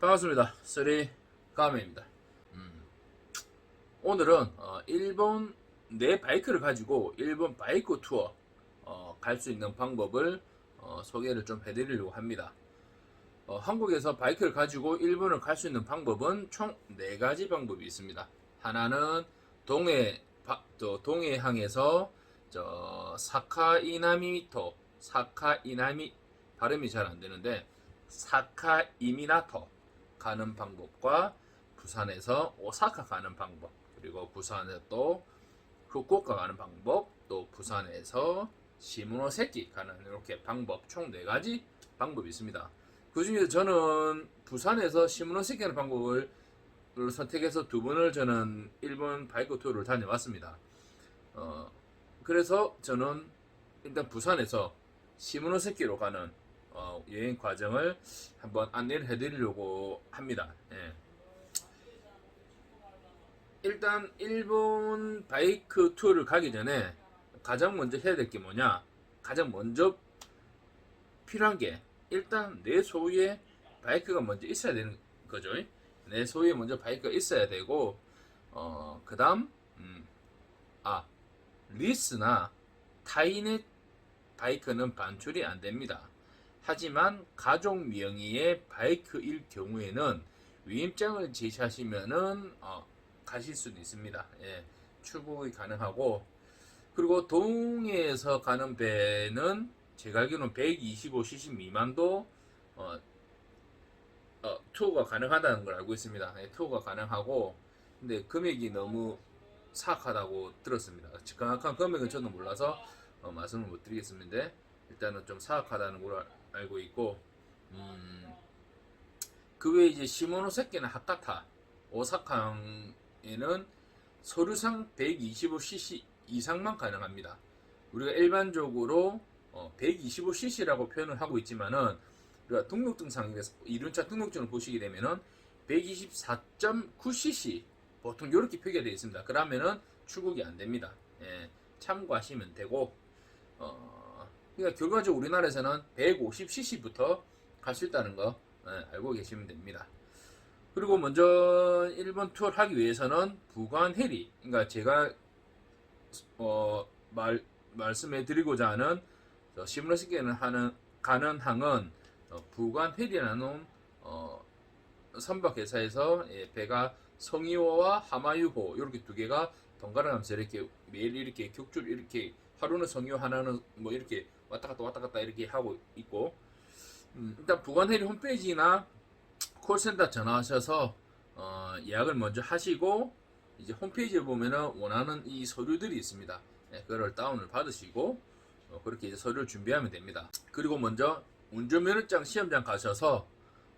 반갑습니다. 쓰리 까메입니다. 음, 오늘은 어, 일본 내 바이크를 가지고 일본 바이크 투어 어, 갈 수 있는 방법을 어, 소개를 좀 해드리려고 합니다. 어, 한국에서 바이크를 가지고 일본을 갈 수 있는 방법은 총 네 가지 방법이 있습니다. 하나는 동해 바- 또 동해항에서 저 사카이나미토 사카이나미 발음이 잘 안 되는데 사카이미나토 가는 방법과 부산에서 오사카 가는 방법 그리고 부산에서 또 후쿠오카 가는 방법 또 부산에서 시모노세키 가는 이렇게 방법 총 네 가지 방법이 있습니다. 그 중에서 저는 부산에서 시모노세키 가는 방법을 선택해서 두 번을 저는 일본 바이크 투어를 다녀왔습니다. 어, 그래서 저는 일단 부산에서 시모노세키로 가는 어, 여행 과정을 한번 안내를 해드리려고 합니다. 예. 일단 일본 바이크 투어를 가기 전에 가장 먼저 해야 될 게 뭐냐? 가장 먼저 필요한 게 일단 내 소유의 바이크가 먼저 있어야 되는 거죠. 내 소유에 먼저 바이크가 있어야 되고 어 그다음 음, 아 리스나 타인의 바이크는 반출이 안 됩니다. 하지만 가족 명의의 바이크일 경우에는 위임장을 제시하시면은 어, 가실 수도 있습니다. 예, 출국이 가능하고 그리고 동해에서 가는 배는 제가 알기로는 125cc 미만도 어, 어, 투어가 가능하다는 걸 알고 있습니다. 예, 투어가 가능하고 근데 금액이 너무 사악하다고 들었습니다. 정확한 금액은 저는 몰라서 어, 말씀을 못 드리겠습니다. 일단은 좀 사악하다는 걸 알고 있고 음, 그 외에 이제 시모노세키나 하카타 오사카항에는 서류상 125cc 이상만 가능합니다. 우리가 일반적으로 125cc라고 표현을 하고 있지만은 우리가 등록증상에서 이륜차 등록증을 보시게 되면은 124.9cc 보통 이렇게 표기가 되어 있습니다. 그러면은 출국이 안 됩니다. 예, 참고하시면 되고 어, 그러니까 결과적으로 우리나라에서는 150cc부터 갈 수 있다는 거 예, 알고 계시면 됩니다. 그리고 먼저 일본 투어를 하기 위해서는 부관 해리, 그러니까 제가 어, 말 말씀해 드리고자 하는 시무라시계는 하는 가는 항은 어, 부관 해리라는 어, 선박 회사에서 예, 배가 성이호와 하마유호 이렇게 두 개가 번갈아가면서 이렇게 매일 이렇게 격줄 이렇게 하루는 성이호 하나는 뭐 이렇게 왔다 갔다 왔다 갔다 이렇게 하고 있고 음, 일단 부관해리 홈페이지나 콜센터 전화하셔서 어, 예약을 먼저 하시고 이제 홈페이지에 보면은 원하는 이 서류들이 있습니다. 네, 그거를 다운을 받으시고 어, 그렇게 이제 서류를 준비하면 됩니다. 그리고 먼저 운전면허증 시험장 가셔서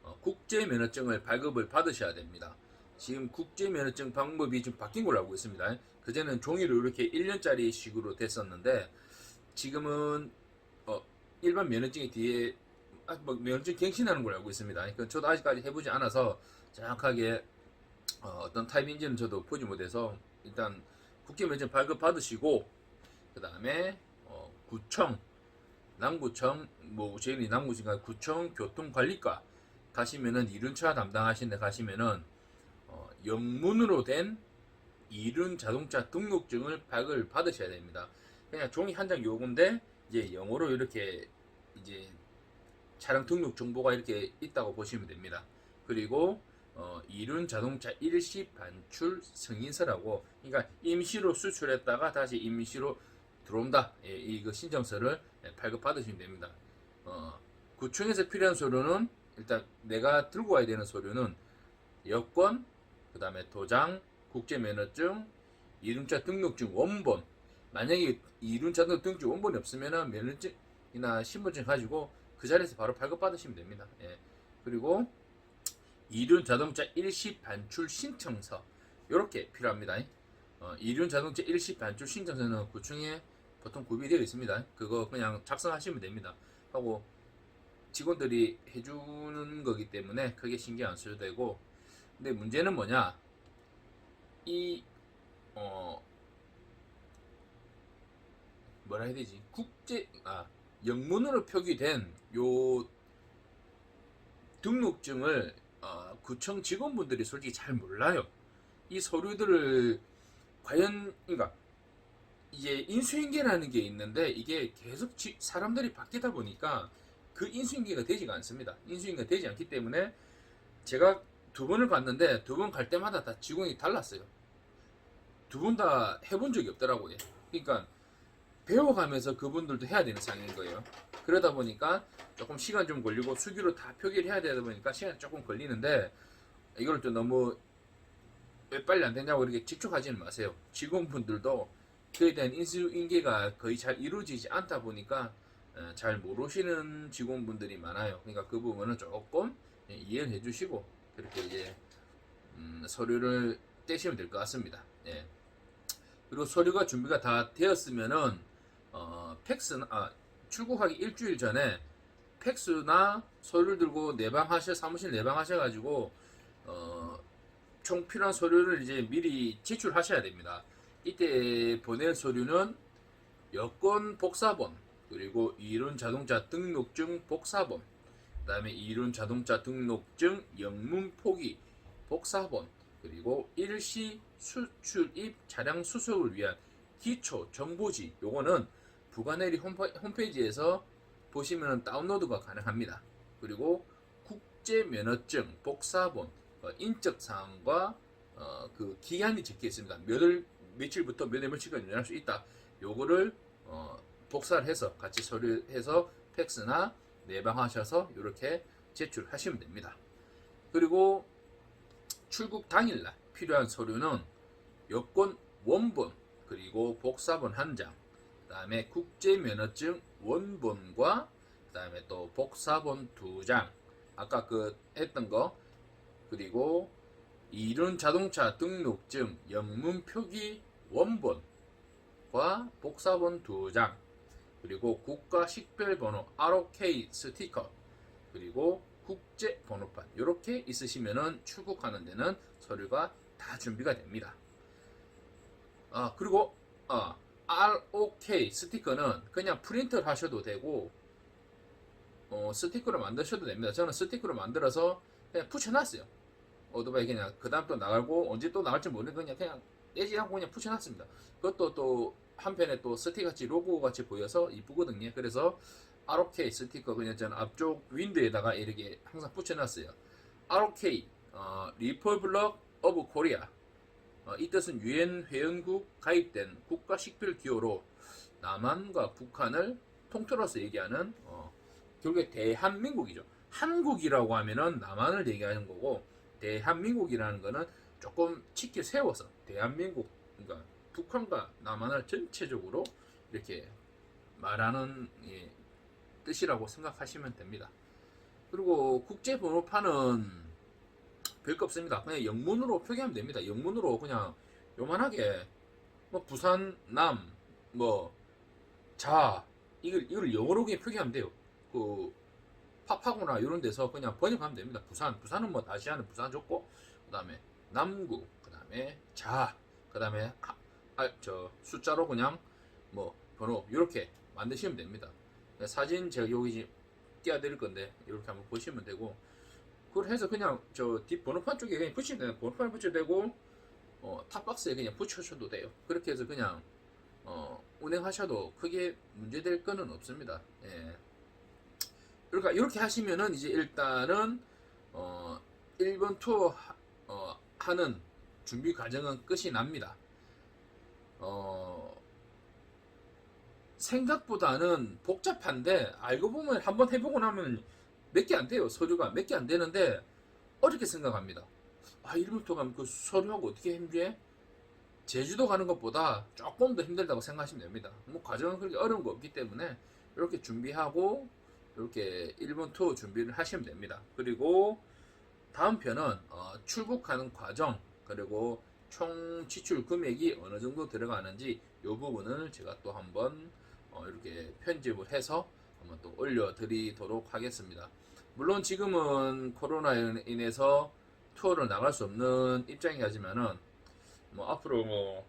어, 국제면허증을 발급을 받으셔야 됩니다. 지금 국제면허증 방법이 좀 바뀐 걸로 알고 있습니다. 그전에는 종이로 이렇게 1년짜리 식으로 됐었는데 지금은 어, 일반 면허증이 뒤에 아, 뭐 면허증 갱신하는 걸로 알고 있습니다. 그 저도 아직까지 해보지 않아서 정확하게 어, 떤 타입인지는 저도 보지 못해서 일단 국제 면허증 발급 받으시고 그 다음에 어, 구청 남구청 뭐 저희는 남구청가 구청 교통관리과 가시면은 이륜차 담당하신 데 가시면은 어, 영문으로 된 이륜 자동차 등록증을 발급을 받으셔야 됩니다. 그냥 종이 한 장 요건데 이제 영어로 이렇게 이제 차량 등록 정보가 이렇게 있다고 보시면 됩니다. 그리고 어, 이륜 자동차 일시 반출 승인서라고 그러니까 임시로 수출했다가 다시 임시로 들어온다. 예, 이거 신청서를 예, 발급 받으시면 됩니다. 어, 구청에서 필요한 서류는 일단 내가 들고 와야 되는 서류는 여권, 그 다음에 도장, 국제면허증, 이륜차 등록증 원본. 만약에 이륜차 등록증 원본이 없으면은 면허증이나 신분증 가지고 그 자리에서 바로 발급 받으시면 됩니다. 예. 그리고 이륜 자동차 일시 반출 신청서 이렇게 필요합니다. 어, 이륜 자동차 일시 반출 신청서는 구청에 보통 구비되어 있습니다. 그거 그냥 작성하시면 됩니다. 하고 직원들이 해주는 거기 때문에 크게 신경 안 써도 되고 근데 문제는 뭐냐 이 어, 뭐라 해야 되지 국제 아 영문으로 표기된 요 등록증을 어, 구청 직원분들이 솔직히 잘 몰라요. 이 서류들을 과연 그러니까 이제 인수인계라는 게 있는데 이게 계속 지- 사람들이 바뀌다 보니까 그 인수인계가 되지가 않습니다. 인수인계가 되지 않기 때문에 제가 두 번을 갔는데 두 번 갈 때마다 다 직원이 달랐어요. 두분다 해본 적이 없더라고요. 그러니까 배워가면서 그분들도 해야 되는 상황인 거예요. 그러다 보니까 조금 시간 좀 걸리고 수기로 다 표기를 해야 되다 보니까 시간이 조금 걸리는데 이걸 또 너무 왜 빨리 안 되냐고 이렇게 집중하지는 마세요. 직원분들도 그에 대한 인수인계가 거의 잘 이루어지지 않다 보니까 어, 잘 모르시는 직원분들이 많아요. 그러니까 그 부분은 조금 예, 이해를 해주시고 그렇게 이제 음, 서류를 떼시면 될 것 같습니다. 예. 그리고 서류가 준비가 다 되었으면은 어, 팩스나 아, 출국하기 일주일 전에 팩스나 서류를 들고 내방하셔 사무실 내방하셔가지고 어, 총 필요한 서류를 이제 미리 제출하셔야 됩니다. 이때 보낼 서류는 여권 복사본 그리고 이륜 자동차 등록증 복사본 그다음에 이륜 자동차 등록증 영문 포기 복사본 그리고 일시 수출입 차량 수속을 위한 기초 정보지 요거는 부가내리 홈페- 홈페이지에서 보시면 다운로드가 가능합니다. 그리고 국제 면허증 복사본 어, 인적 사항과 어, 그 기한이 적혀 있습니다. 몇월 며칠부터 몇월 며칠까지 연할 수 있다. 요거를 어, 복사를 해서 같이 서류해서 팩스나 내방하셔서 이렇게 제출하시면 됩니다. 그리고 출국 당일날 필요한 서류는 여권 원본 그리고 복사본 한 장, 그 다음에 국제 면허증 원본과 그 다음에 또 복사본 두 장, 아까 그 했던 거. 그리고 이륜 자동차 등록증 영문 표기 원본과 복사본 두 장, 그리고 국가 식별번호 ROK 스티커, 그리고 국제 번호판. 이렇게 있으시면은 출국하는 데는 서류가 다 준비가 됩니다. 아 그리고 아, ROK 스티커는 그냥 프린트를 하셔도 되고 어, 스티커를 만드셔도 됩니다. 저는 스티커를 만들어서 그냥 붙여놨어요. 오토바이 그냥 그 다음 또 나가고 언제 또 나갈지 모르는 그냥 그냥 떼지 않고 그냥 붙여놨습니다. 그것도 또 한편에 또 스티커 같이 로고 같이 보여서 이쁘거든요. 그래서 ROK 스티커 그냥 저는 앞쪽 윈도에다가 이렇게 항상 붙여놨어요. ROK 어, 리퍼블럭 오브 코리아 어, 이 뜻은 유엔 회원국 가입된 국가 식별 기호로 남한과 북한을 통틀어서 얘기하는 어, 결국에 대한민국이죠. 한국이라고 하면은 남한을 얘기하는 거고 대한민국이라는 거는 조금 짙게 세워서 대한민국 그러니까 북한과 남한을 전체적으로 이렇게 말하는 예, 뜻이라고 생각하시면 됩니다. 그리고 국제 번호판은 별거 없습니다. 그냥 영문으로 표기하면 됩니다. 영문으로 그냥 요만하게 뭐 부산 남 뭐 자 이걸 이걸 영어로 그냥 표기하면 돼요. 그 팝하거나 이런 데서 그냥 번역하면 됩니다. 부산 부산은 뭐 아시아는 부산 좋고 그다음에 남구 그다음에 자 그다음에 아, 아, 저 숫자로 그냥 뭐 번호 이렇게 만드시면 됩니다. 사진 제가 여기 띄워드릴 건데 이렇게 한번 보시면 되고 그걸 해서 그냥 저 뒷 번호판 쪽에 그냥 붙이면 돼요. 번호판 붙여도 되고 어, 탑박스에 그냥 붙여셔도 돼요. 그렇게 해서 그냥 어, 운행하셔도 크게 문제될 거는 없습니다. 예. 그러니까 이렇게 하시면은 이제 일단은 어, 1번 투어 하, 어, 하는 준비 과정은 끝이 납니다. 어, 생각보다는 복잡한데 알고 보면 한번 해보고 나면 몇 개 안 돼요. 서류가 몇 개 안 되는데 어렵게 생각합니다. 아, 1번 투어 가면 그 서류하고 어떻게 힘들해? 제주도 가는 것보다 조금 더 힘들다고 생각하시면 됩니다. 뭐 과정은 그렇게 어려운 거 없기 때문에 이렇게 준비하고 이렇게 1번 투어 준비를 하시면 됩니다. 그리고 다음 편은 어, 출국하는 과정 그리고 총 지출 금액이 어느 정도 들어가는지 이 부분을 제가 또 한번 어, 이렇게 편집을 해서 한번 또 올려드리도록 하겠습니다. 물론 지금은 코로나로 인해서 투어를 나갈 수 없는 입장이지만은 뭐 앞으로 뭐,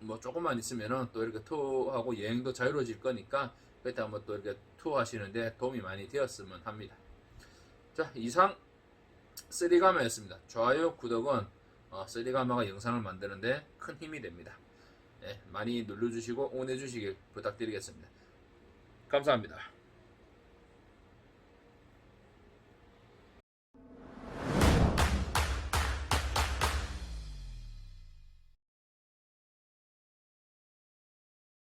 뭐 조금만 있으면은 또 이렇게 투어하고 여행도 자유로워질 거니까 그때 한번 또 이렇게 투어 하시는데 도움이 많이 되었으면 합니다. 자, 이상 쓰리가마였습니다. 좋아요, 구독은 어, 쓰리가마가 영상을 만드는데 큰 힘이 됩니다. 예, 많이 눌러주시고 응원해주시길 부탁드리겠습니다. 감사합니다.